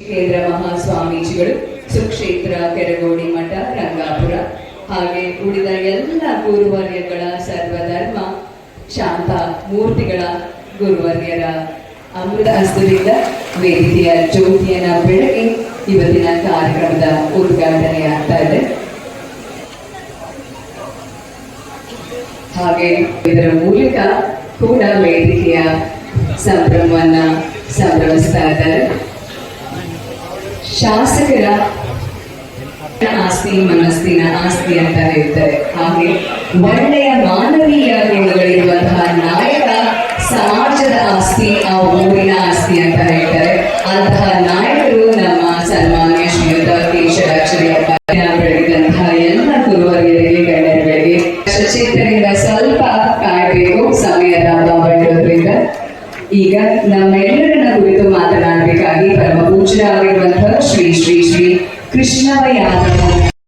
ಕೇಂದ್ರ ಮಹಾಸ್ವಾಮೀಜಿಗಳು, ಸುಕ್ಷೇತ್ರ, ಕೆರಗೋಡಿ ಮಠ, ರಂಗಾಪುರ ಹಾಗೆ ಉಳಿದ ಎಲ್ಲ ಗುರುವರ್ಯಗಳ ಸರ್ವಧರ್ಮ ಶಾಂತ ಮೂರ್ತಿಗಳ ಗುರುವರ್ಯರ ಅಮೃತ ಹಸ್ತದಿಂದ ವೇದಿಕೆಯ ಜ್ಯೋತಿಯನ್ನ ಬೆಳಗ್ಗೆ ಇವತ್ತಿನ ಕಾರ್ಯಕ್ರಮದ ಉದ್ಘಾಟನೆ ಆಗ್ತಾ ಇದೆ. ಹಾಗೆ ಇದರ ಮೂಲಕ ಕೂಡ ವೇದಿಕೆಯ ಸಂಭ್ರಮವನ್ನ ಸಂಭ್ರಮಿಸ್ತಾ ಇದ್ದಾರೆ. ಶಾಸಕರ ಆಸ್ತಿ, ಮನಸ್ಸಿನ ಆಸ್ತಿ ಅಂತ ಹೇಳ್ತಾರೆ. ಹಾಗೆ ಒಳ್ಳೆಯ ಮಾನವೀಯ ಗುಣಗಳಿರುವಂತಹ ನಾಯಕ ಸಮಾಜದ ಆಸ್ತಿ, ಆ ಊರಿನ ಆಸ್ತಿ ಅಂತ ಹೇಳ್ತಾರೆ. ಅಂತಹ ನಾಯಕರು ನಮ್ಮ ಸನ್ಮಾನ್ಯ ಶ್ರೀಯುತ ಕೇಶರಾಕ್ಷರಿ ಬೆಳೆದಂತಹ ಎಲ್ಲ ಗುರುವರಿಯರಿಗೆ ಗಣ್ಯರುಗಳಿಗೆ ಸಚೇತನಿಂದ ಸ್ವಲ್ಪ ಕಾಯಬೇಕು. ಸಮಯದ ಅಭಾವ ಇರೋದ್ರಿಂದ ಈಗ ನಮ್ಮೆಲ್ಲರನ್ನ ಕುರಿತು ಮಾತನಾಡಬೇಕಾಗಿ മുദ്രാവിബന്ധ ശ്രീ ശ്രീ ശ്രീ കൃഷ്ണവയാദവ